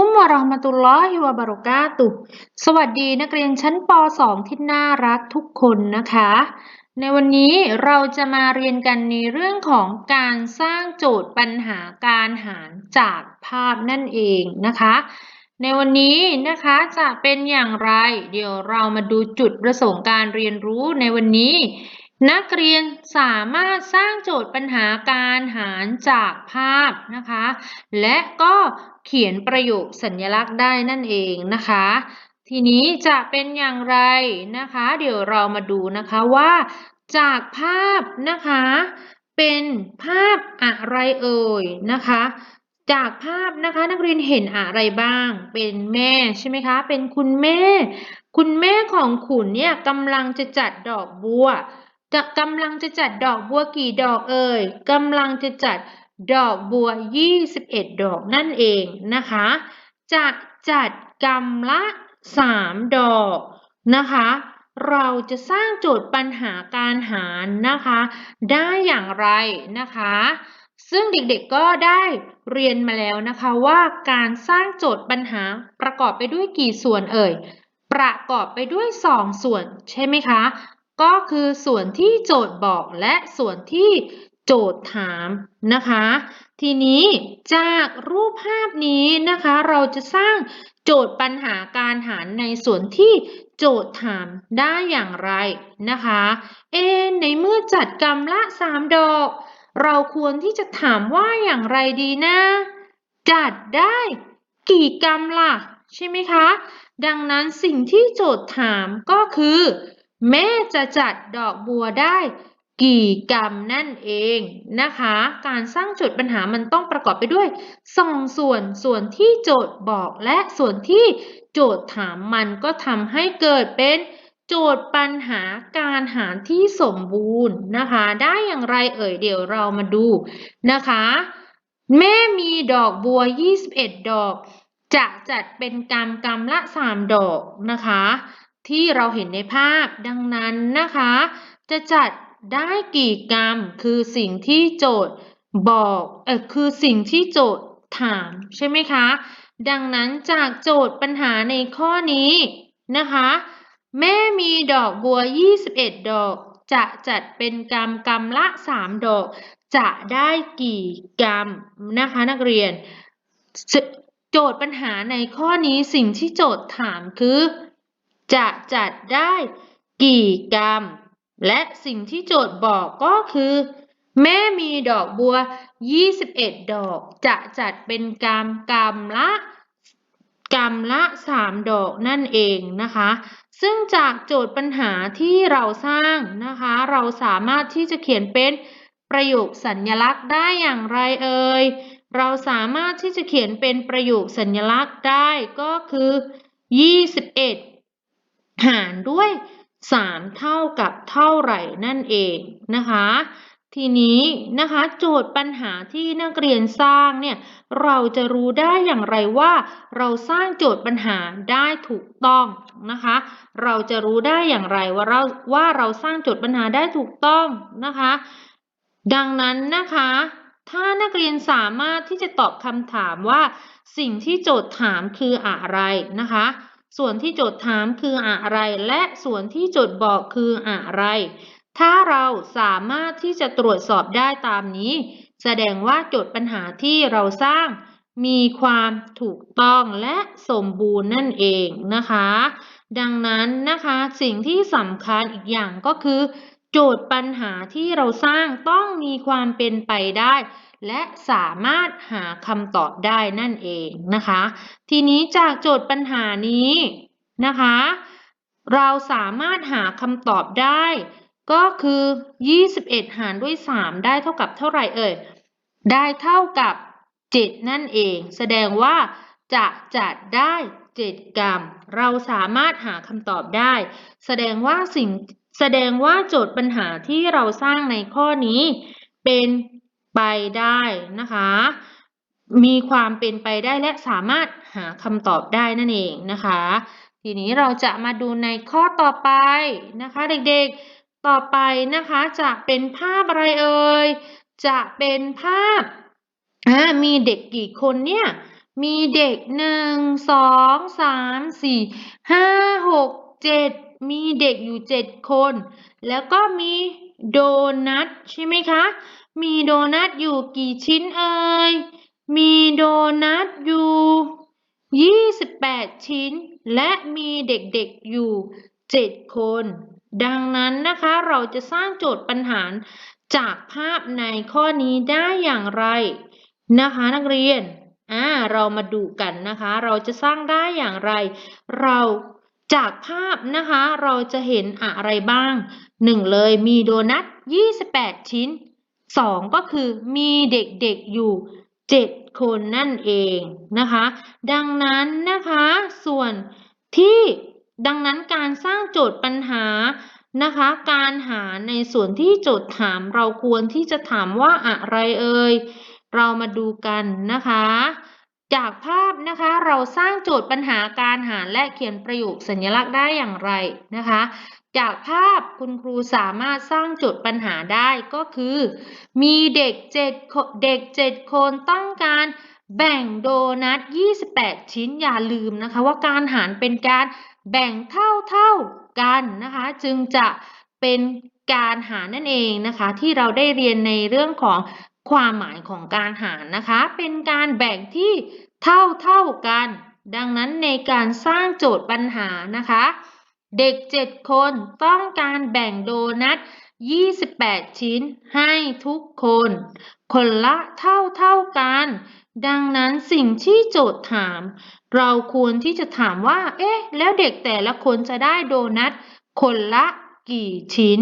กุมวะระมะตุลลอฮิวะบะเราะกาตุสวัสดีนักเรียนชั้นป .2 ที่น่ารักทุกคนนะคะ ในวันนี้เราจะมาเรียนกันในเรื่องของการสร้างโจทย์ปัญหาการหารจากภาพนั่นเองนะคะ ในวันนี้นะคะจะเป็นอย่างไร เดี๋ยวเรามาดูจุดประสงค์การเรียนรู้ในวันนี้นักเรียนสามารถสร้างโจทย์ปัญหาการหารจากภาพนะคะ และก็ เขียนประโยคสัญลักษณ์ได้นั่นเองนะคะ ทีนี้จะเป็นอย่างไรนะคะ เดี๋ยวเรามาดูนะคะว่าจากภาพนะคะ เป็นภาพอะไรเอ่ยนะคะ จากภาพนะคะนักเรียนเห็นอะไรบ้าง เป็นแม่ใช่ไหมคะ เป็นคุณแม่ คุณแม่ของขุนเนี่ยกำลังจะจัดดอกบัวจะกำลังจะจัดดอกบัวกี่ดอกเอ่ยกำลังจะจัด ดอกบัว 21 ดอกนั่นเองนะคะ จะจัดกำละ 3 ดอกนะคะ เราจะสร้างโจทย์ปัญหาการหารนะคะ ได้อย่างไรนะคะ ซึ่งเด็กๆก็ได้เรียนมาแล้วนะคะว่าการสร้างโจทย์ปัญหาประกอบไปด้วยกี่ส่วนเอ่ย ประกอบไปด้วย 2 ส่วนใช่ไหมคะ ก็คือส่วนที่โจทย์บอกและส่วนที่ โจทย์ถามนะคะ ทีนี้จากรูปภาพนี้นะคะ เราจะสร้างโจทย์ปัญหาการหารในส่วนที่โจทย์ถามได้อย่างไรนะคะ เอในเมื่อจัดกรรมละ 3 ดอก เราควรที่จะถามว่าอย่างไรดีนะ จัดได้กี่กรรมล่ะ ใช่ไหมคะ ดังนั้นสิ่งที่โจทย์ถามก็คือ แม่จะจัดดอกบัวได้ กี่กรรมนั่นเองนะคะ การสร้างโจทย์ปัญหามันต้องประกอบไปด้วยสองส่วนส่วนที่โจทย์บอกและส่วนที่โจทย์ถามมันก็ทำให้เกิดเป็นโจทย์ปัญหาการหารที่สมบูรณ์นะคะ ได้อย่างไรเอ่ยเดี๋ยวเรามาดูนะคะ แม่มีดอกบัว 21 ดอก จะจัดเป็นกรรมกรรมละ 3 ดอกนะคะ ที่เราเห็นในภาพดังนั้นนะคะ จะจัด ได้กี่กรรมคือสิ่งที่โจทย์บอกเออคือสิ่งที่โจทย์ถามใช่ไหมคะ ดังนั้นจากโจทย์ปัญหาในข้อนี้นะคะ แม่มีดอกบัว 21 ดอก จะจัดเป็นกรรมกรรมละ 3 ดอก จะได้กี่กรรมนะคะนักเรียน โจทย์ปัญหาในข้อนี้สิ่งที่โจทย์ถามคือ จะจัดได้กี่กรรม และสิ่งที่โจทย์บอกก็คือ แม่มีดอกบัว 21 ดอก จะจัดเป็นกรรมกรรมละกรรมละ 3 ดอกนั่นเองนะคะ ซึ่งจากโจทย์ปัญหาที่เราสร้างนะคะ เราสามารถที่จะเขียนเป็นประโยคสัญลักษณ์ได้อย่างไรเอ่ย เราสามารถที่จะเขียนเป็นประโยคสัญลักษณ์ได้ก็คือ 21 หารด้วย 3 เท่ากับเท่าไหร่นั่นเองนะคะ ทีนี้นะคะโจทย์ปัญหาที่นักเรียนสร้างเนี่ยเราจะรู้ได้อย่างไรว่า เราสร้างโจทย์ปัญหาได้ถูกต้องนะคะ เราจะรู้ได้อย่างไรว่าเราว่าเราสร้างโจทย์ปัญหาได้ถูกต้องนะคะ ดังนั้นนะคะถ้านักเรียนสามารถที่จะตอบคำถามว่า สิ่งที่โจทย์ถามคืออะไรนะคะ ส่วนที่โจทย์ถามคืออะไร และส่วนที่โจทย์บอกคืออะไร ถ้าเราสามารถที่จะตรวจสอบได้ตามนี้ แสดงว่าโจทย์ปัญหาที่เราสร้าง มีความถูกต้องและสมบูรณ์นั่นเองนะคะ ดังนั้นนะคะสิ่งที่สำคัญอีกอย่างก็คือ โจทย์ปัญหาที่เราสร้างต้องมีความเป็นไปได้ และสามารถหาคำตอบได้นั่นเองนะคะ ทีนี้จากโจทย์ปัญหานี้นะคะ เราสามารถหาคำตอบได้ ก็คือ 21 หารด้วย 3 ได้เท่ากับเท่าไหร่เอ่ย ได้เท่ากับ 7 นั่นเอง แสดงว่าจะจัดได้ 7 กรัม เราสามารถหาคำตอบได้ แสดงว่าสิ่งแสดงว่าโจทย์ปัญหาที่เราสร้างในข้อนี้ เป็น ไปได้นะคะ มีความเป็นไปได้และสามารถหาคำตอบได้นั่นเองนะคะ ทีนี้เราจะมาดูในข้อต่อไปนะคะเด็กๆต่อไปนะคะจะเป็นภาพอะไรเอ่ยจะเป็นภาพมีเด็กกี่คนเนี่ยมีเด็กหนึ่งสองสามสี่ห้าหกเจ็ดมีเด็กอยู่เจ็ดคน แล้วก็มี โดนัทใช่ไหมคะ มีโดนัทอยู่กี่ชิ้นเอ่ย มีโดนัทอยู่ยี่สิบแปดชิ้น และมีเด็กๆอยู่เจ็ดคน ดังนั้นนะคะเราจะสร้างโจทย์ปัญหาจากภาพในข้อนี้ได้อย่างไรนะคะนักเรียนอ่าเรามาดูกันนะคะ เราจะสร้างได้อย่างไร เรา จากภาพนะคะเราจะเห็นอะไรบ้างหนึ่งเลยมีโดนัท 28 ชิ้นสองก็คือมีเด็กๆอยู่ 7 คนนั่นเองนะคะ ดังนั้นนะคะส่วนที่ดังนั้นการสร้างโจทย์ปัญหานะคะ การหาในส่วนที่โจทย์ถามเราควรที่จะถามว่าอะไรเอ่ยเรามาดูกันนะคะ จากภาพนะคะเราสร้างโจทย์ปัญหาการหารและเขียนประโยคสัญลักษณ์ได้อย่างไรนะคะ จากภาพคุณครูสามารถสร้างโจทย์ปัญหาได้ก็คือ มีเด็กเจ็ดเด็กเจ็ดคนต้องการแบ่งโดนัท 28 ชิ้นอย่าลืมนะคะ ว่าการหารเป็นการแบ่งเท่าเท่ากันนะคะ จึงจะเป็นการหารนั่นเองนะคะ ที่เราได้เรียนในเรื่องของ ความหมายของการหารนะคะ เป็นการแบ่งที่เท่าเท่ากัน ดังนั้นในการสร้างโจทย์ปัญหานะคะ เด็ก 7 คนต้องการแบ่งโดนัท 28 ชิ้นให้ทุกคน คนละเท่าเท่ากัน ดังนั้นสิ่งที่โจทย์ถาม เราควรที่จะถามว่า เอ๊ะ แล้วเด็กแต่ละคนจะได้โดนัทคนละ กี่ชิ้น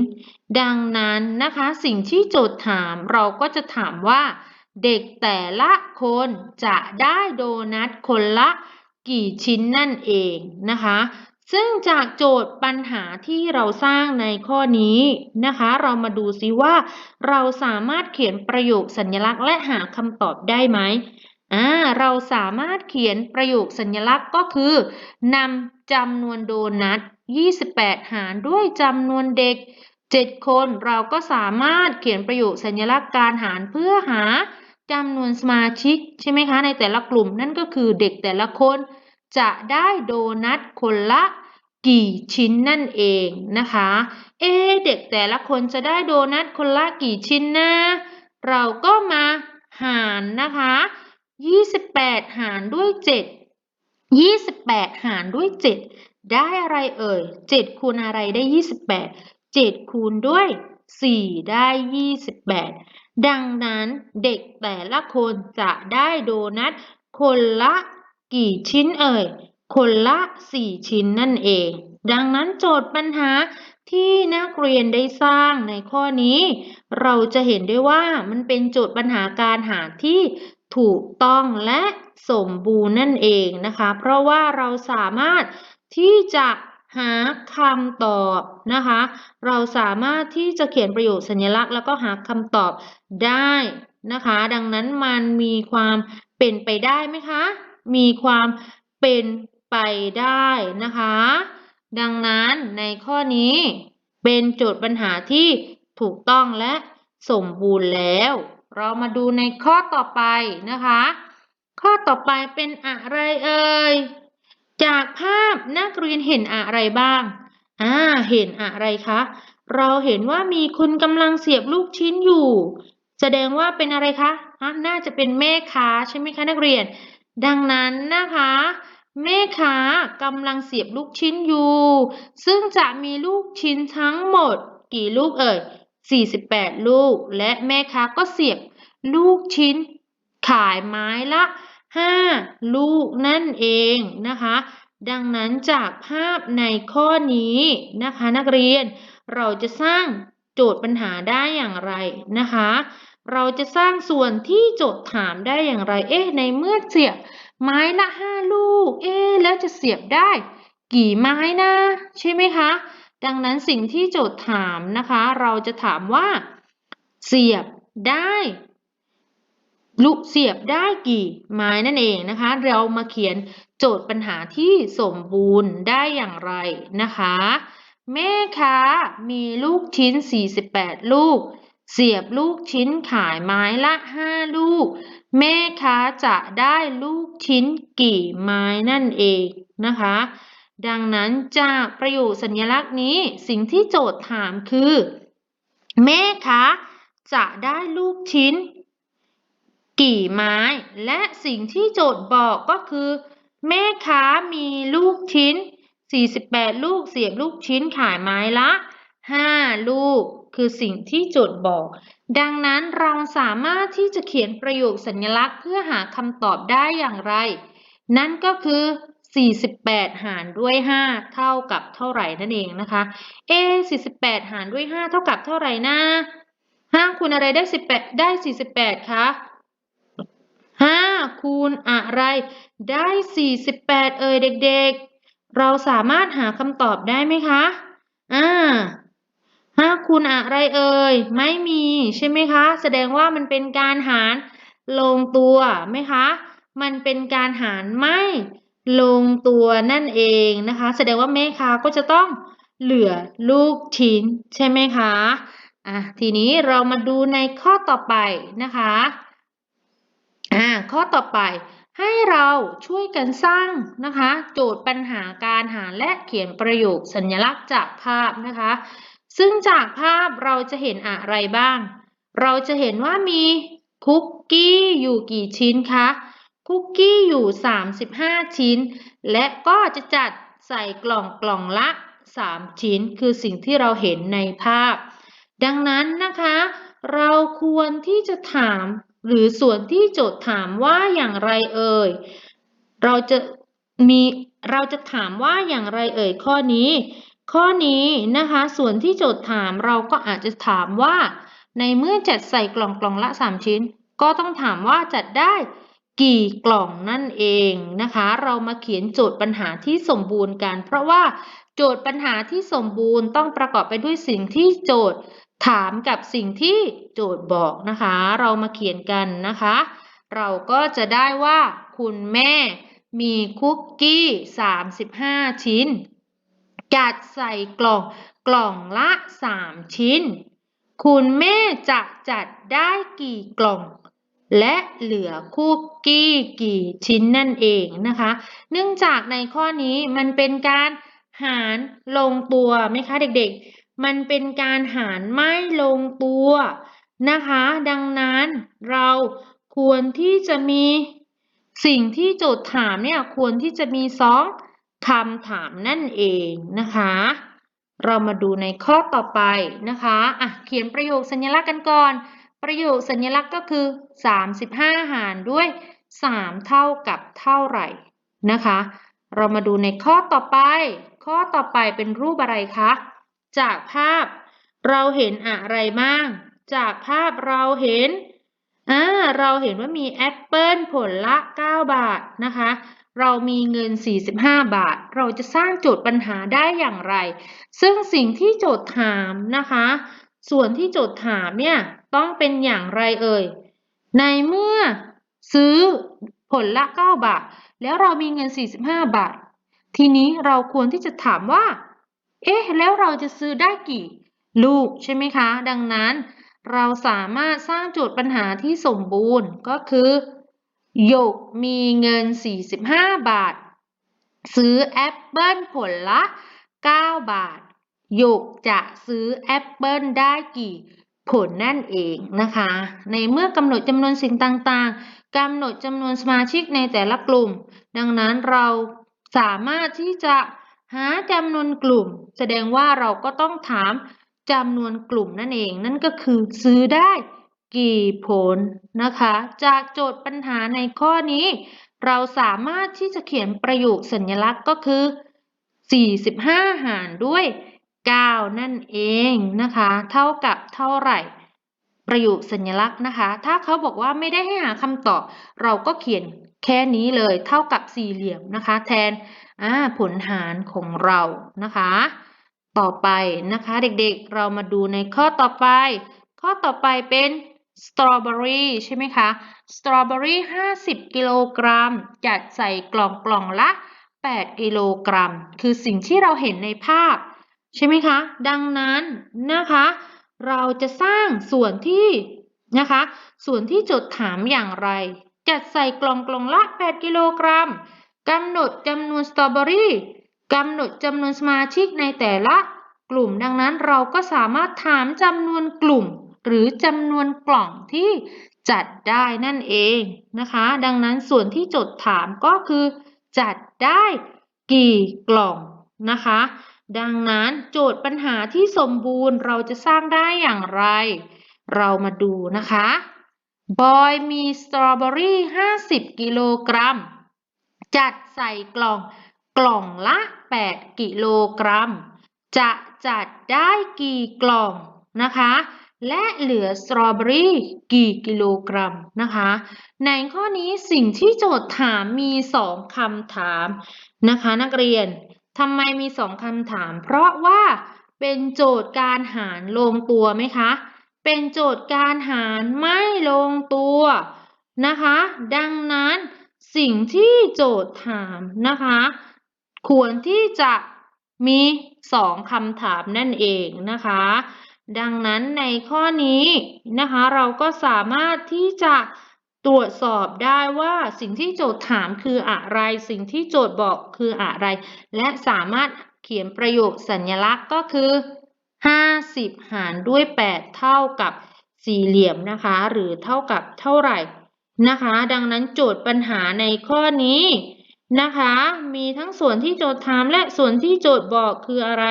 ดังนั้นนะคะสิ่งที่โจทย์ถามเราก็จะถามว่า เด็กแต่ละคนจะได้โดนัทคนละกี่ชิ้นนั่นเองนะคะ ซึ่งจากโจทย์ปัญหาที่เราสร้างในข้อนี้นะคะ เรามาดูซิว่า เราสามารถเขียนประโยคสัญลักษณ์และหาคำตอบได้ไหมอ่าเราสามารถเขียนประโยคสัญลักษณ์ก็คือนำจำนวนโดนัท 28 หารด้วยจำนวนเด็ก 7 คนเราก็สามารถเขียนประโยคสัญลักษณ์การหารเพื่อหาจำนวนสมาชิกใช่ไหมคะในแต่ละกลุ่มนั่นก็คือเด็กแต่ละคน จะได้โดนัทคนละกี่ชิ้นนั่นเองนะคะ เอเด็กแต่ละคนจะได้โดนัทคนละกี่ชิ้นนะเราก็มาหารนะคะ 28 หารด้วย 7 28 หารด้วย 7 ได้อะไรเอ่ย 7 คูณอะไรได้ 28 7 คูณด้วย 4 ได้ 28 ดังนั้นเด็กแต่ละคนจะได้โดนัทคนละกี่ชิ้นเอ่ย คนละ 4 ชิ้นนั่นเอง ดังนั้นโจทย์ปัญหาที่นักเรียนได้สร้างในข้อนี้ เราจะเห็นได้ว่ามันเป็นโจทย์ปัญหาการหาที่ถูกต้องและสมบูรณ์นั่นเองนะคะ เพราะว่าเราสามารถ ที่จะหาคำตอบนะคะ เราสามารถที่จะเขียนประโยคสัญลักษณ์ แล้วก็หาคำตอบได้นะคะ ดังนั้นมันมีความเป็นไปได้ไหมคะ มีความเป็นไปได้นะคะ ดังนั้นในข้อนี้เป็นโจทย์ปัญหาที่ถูกต้องและสมบูรณ์แล้ว เรามาดูในข้อต่อไปนะคะ ข้อต่อไปเป็นอะไรเอ่ย จากภาพนักเรียนเห็นอะไรบ้าง อ่า เห็นอะไรคะ เราเห็นว่ามีคนกำลังเสียบลูกชิ้นอยู่ แสดงว่าเป็นอะไรคะน่าจะเป็นแม่ค้าใช่ไหมคะนักเรียน ดังนั้นนะคะ แม่ค้ากำลังเสียบลูกชิ้นอยู่ ซึ่งจะมีลูกชิ้นทั้งหมด กี่ลูกเอ่ย 48 ลูก และแม่ค้าก็เสียบลูกชิ้นขายไม้ละ 5 ลูกนั่นเองนะคะ ดังนั้นจากภาพในข้อนี้นะคะนักเรียนเราจะสร้างโจทย์ปัญหาได้อย่างไรนะคะ เราจะสร้างส่วนที่โจทย์ถามได้อย่างไร เอ๊ะในเมื่อเสียบไม้ละห้าลูก เอ๊ะแล้วจะเสียบได้กี่ไม้นะ ใช่ไหมคะ ดังนั้นสิ่งที่โจทย์ถามนะคะ เราจะถามว่า เสียบได้ ลูกเสียบได้กี่ไม้นั่นเองนะคะ เรามาเขียนโจทย์ปัญหาที่สมบูรณ์ได้อย่างไรนะคะ แม่ค้ามีลูกชิ้น 48 ลูก เสียบลูกชิ้นขายไม้ละห้าลูก แม่ค้าจะได้ลูกชิ้นกี่ไม้นั่นเองนะคะ ดังนั้นจากประโยคสัญลักษณ์นี้สิ่งที่โจทย์ถามคือ แม่ค้าจะได้ลูกชิ้น กี่ไม้ และสิ่งที่โจทย์บอกก็คือ แม่ค้ามีลูกชิ้น 48 ลูกเสียบลูกชิ้นขายไม้ละ 5 ลูก คือสิ่งที่โจทย์บอก ดังนั้นเราสามารถที่จะเขียนประโยคสัญลักษณ์เพื่อหาคำตอบได้อย่างไร นั่นก็คือ 48 หารด้วย 5 เท่ากับเท่าไหร่นั่นเองนะคะ เอ 48 หารด้วย 5 เท่ากับเท่าไหร่นะ5คูณอะไรได้ 18 ได้ 48 คะ 5 คูณอะไร ได้ 48 เอ่ยเด็กๆ เราสามารถหาคำตอบได้ไหมคะ อ่า5คูณอะไรเอ่ย ไม่มีใช่ไหมคะ แสดงว่ามันเป็นการหารลงตัวไหมคะ มันเป็นการหารไม่ลงตัวนั่นเองนะคะ แสดงว่าแม่ค้าก็จะต้องเหลือลูกชิ้นใช่ไหมคะ อะทีนี้เรามาดูในข้อต่อไปนะคะ อ่าข้อต่อไปให้เราช่วยกันสร้างนะคะ โจทย์ปัญหาการหาและเขียนประโยคสัญลักษณ์จากภาพนะคะ ซึ่งจากภาพเราจะเห็นอะไรบ้าง เราจะเห็นว่ามีคุกกี้อยู่กี่ชิ้นคะคุกกี้อยู่ 35 ชิ้น และก็จะจัดใส่กล่องกล่องละ 3 ชิ้น คือสิ่งที่เราเห็นในภาพ ดังนั้นนะคะ เราควรที่จะถามหรือส่วนที่โจทย์ถามว่าอย่างไรเอ่ย เราจะมีเราจะถามว่าอย่างไรเอ่ยข้อนี้ ข้อนี้นะคะ ส่วนที่โจทย์ถามเราก็อาจจะถามว่า ในเมื่อจัดใส่กล่องกล่องละ 3 ชิ้น ก็ต้องถามว่าจัดได้กี่กล่องนั่นเองนะคะ เรามาเขียนโจทย์ปัญหาที่สมบูรณ์กัน เพราะว่าโจทย์ปัญหาที่สมบูรณ์ต้องประกอบไปด้วยสิ่งที่โจทย์ ถามกับสิ่งที่โจทย์บอกนะคะ เรามาเขียนกันนะคะ เราก็จะได้ว่าคุณแม่มีคุกกี้ 35 ชิ้น จัดใส่กล่องกล่องละ 3 ชิ้น คุณแม่จะจัดได้กี่กล่อง และเหลือคุกกี้กี่ชิ้นนั่นเองนะคะ เนื่องจากในข้อนี้มันเป็นการหารลงตัวไหมคะเด็กๆ มันเป็นการหารไม่ลงตัวนะคะ ดังนั้นเราควรที่จะมีสิ่งที่โจทย์ถามเนี่ยควรที่จะมีสองคำถามนั่นเองนะคะ เรามาดูในข้อต่อไปนะคะอะเขียนประโยคสัญลักษณ์กันก่อน ประโยคสัญลักษณ์ก็คือ 35 หารด้วย 3 เท่ากับเท่าไหร่นะคะ เรามาดูในข้อต่อไป ข้อต่อไปเป็นรูปอะไรคะ จากภาพเราเห็นอะไรบ้าง จากภาพเราเห็นอ่าเราเห็นว่ามีแอปเปิลผลละ 9 บาทนะคะ เรามีเงิน 45 บาท เราจะสร้างโจทย์ปัญหาได้อย่างไร ซึ่งสิ่งที่โจทย์ถามนะคะ ส่วนที่โจทย์ถามเนี่ยต้องเป็นอย่างไรเอ่ย ในเมื่อซื้อผลละ 9 บาท แล้วเรามีเงิน 45 บาท ทีนี้เราควรที่จะถามว่า เอ๊ะ แล้วเราจะซื้อได้กี่ลูกใช่ไหมคะ ดังนั้น เราสามารถสร้างโจทย์ปัญหาที่สมบูรณ์ก็คือหยกมีเงิน 45 บาท ซื้อแอปเปิลผลละ 9 บาทหยกจะซื้อแอปเปิลได้กี่ผลนั่นเองนะคะ ในเมื่อกำหนดจำนวนสิ่งต่างๆกำหนดจำนวนสมาชิกในแต่ละกลุ่ม ดังนั้นเราสามารถที่จะ หาจำนวนกลุ่ม แสดงว่าเราก็ต้องถามจำนวนกลุ่มนั่นเอง นั่นก็คือซื้อได้กี่ผลนะคะ จากโจทย์ปัญหาในข้อนี้ เราสามารถที่จะเขียนประโยคสัญลักษณ์ก็คือ 45 หารด้วย 9 นั่นเองนะคะ เท่ากับเท่าไหร่ ประโยคสัญลักษณ์นะคะ ถ้าเขาบอกว่าไม่ได้ให้หาคำตอบ เราก็เขียน แค่นี้เลยเท่ากับสี่เหลี่ยมนะคะ แทนผลหารของเรานะคะ ต่อไปนะคะเด็กๆเรามาดูในข้อต่อไป ข้อต่อไปเป็นสตรอเบอรี่ใช่ไหมคะสตรอเบอรี่50 กิโลกรัม จัดใส่กล่องกล่องละ 8 กิโลกรัม คือสิ่งที่เราเห็นในภาพ ใช่ไหมคะ ดังนั้นนะคะ เราจะสร้างส่วนที่นะคะ ส่วนที่โจทย์ถามอย่างไร จัดใส่กล่องกล่องละ 8 กิโลกรัมกำหนดจำนวนสตรอเบอรี่กำหนดจำนวนสมาชิกในแต่ละกลุ่ม ดังนั้นเราก็สามารถถามจำนวนกลุ่ม หรือจำนวนกล่องที่จัดได้นั่นเองนะคะ ดังนั้นส่วนที่โจทย์ถามก็คือ จัดได้กี่กล่องนะคะ ดังนั้นโจทย์ปัญหาที่สมบูรณ์เราจะสร้างได้อย่างไร เรามาดูนะคะ บอยมีสตรอเบอรี่ 50 กิโลกรัม จัดใส่กล่องกล่องละ 8 กิโลกรัม จะจัดได้กี่กล่องนะคะ และเหลือสตรอเบอรี่กี่กิโลกรัมนะคะ ในข้อนี้สิ่งที่โจทย์ถามมี 2คำถามนะคะ นักเรียนทำไมมี 2คำถาม เพราะว่าเป็นโจทย์การหารลงตัวไหมคะ เป็นโจทย์การหารไม่ลงตัวนะคะ ดังนั้นสิ่งที่โจทย์ถามนะคะ ควรที่จะมีสองคำถามนั่นเองนะคะ ดังนั้นในข้อนี้นะคะ เราก็สามารถที่จะตรวจสอบได้ว่าสิ่งที่โจทย์ถามคืออะไร สิ่งที่โจทย์บอกคืออะไร และสามารถเขียนประโยคสัญลักษณ์ก็คือ 50 หารด้วย 8 เท่ากับสี่เหลี่ยมนะคะ หรือเท่ากับเท่าไหร่นะคะ ดังนั้นโจทย์ปัญหาในข้อนี้นะคะ มีทั้งส่วนที่โจทย์ถามและส่วนที่โจทย์บอกคืออะไร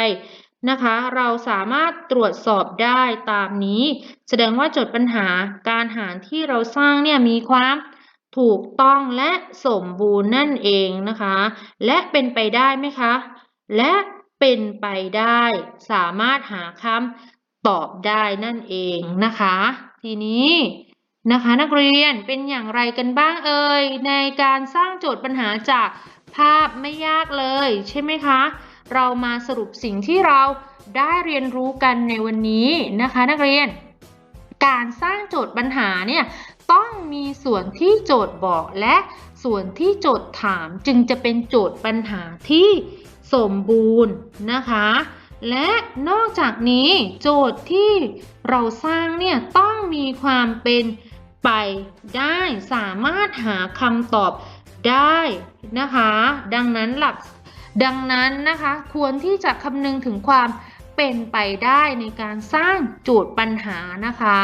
นะคะ เราสามารถตรวจสอบได้ตามนี้ แสดงว่าโจทย์ปัญหาการหารที่เราสร้างเนี่ยมีความถูกต้องและสมบูรณ์นั่นเองนะคะ และเป็นไปได้ไหมคะ และ เป็นไปได้ สามารถหาคำตอบได้นั่นเองนะคะ ทีนี้นะคะนักเรียนเป็นอย่างไรกันบ้างเอ่ยในการสร้างโจทย์ปัญหาจากภาพไม่ยากเลย ใช่ไหมคะ เรามาสรุปสิ่งที่เราได้เรียนรู้กันในวันนี้นะคะ นักเรียน การสร้างโจทย์ปัญหาเนี่ยต้องมีส่วนที่โจทย์บอกและส่วนที่โจทย์ถามจึงจะเป็นโจทย์ปัญหาที่ สมบูรณ์นะคะ และนอกจากนี้โจทย์ที่เราสร้างเนี่ยต้องมีความเป็นไปได้สามารถหาคำตอบได้นะคะ ดังนั้นหลักดังนั้นนะคะควรที่จะคำนึงถึงความเป็นไปได้ในการสร้างโจทย์ปัญหานะคะ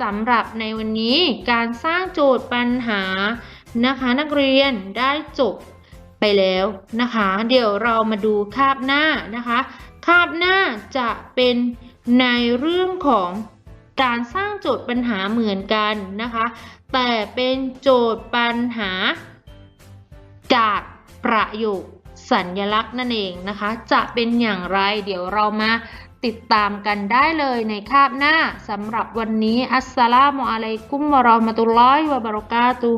สำหรับในวันนี้การสร้างโจทย์ปัญหานะคะ นักเรียนได้จบ ไปแล้วนะคะ เดี๋ยวเรามาดูคาบหน้านะคะ คาบหน้าจะเป็นในเรื่องของการสร้างโจทย์ปัญหาเหมือนกันนะคะ แต่เป็นโจทย์ปัญหา จากประโยคสัญญลักษณ์นั่นเองนะคะ จะเป็นอย่างไรเดี๋ยวเรามาติดตามกันได้เลยในคาบหน้าสำหรับวันนี้อัสสลามุอะลัยกุมวะราะห์มะตุลลอฮิวะบะเราะกาตุ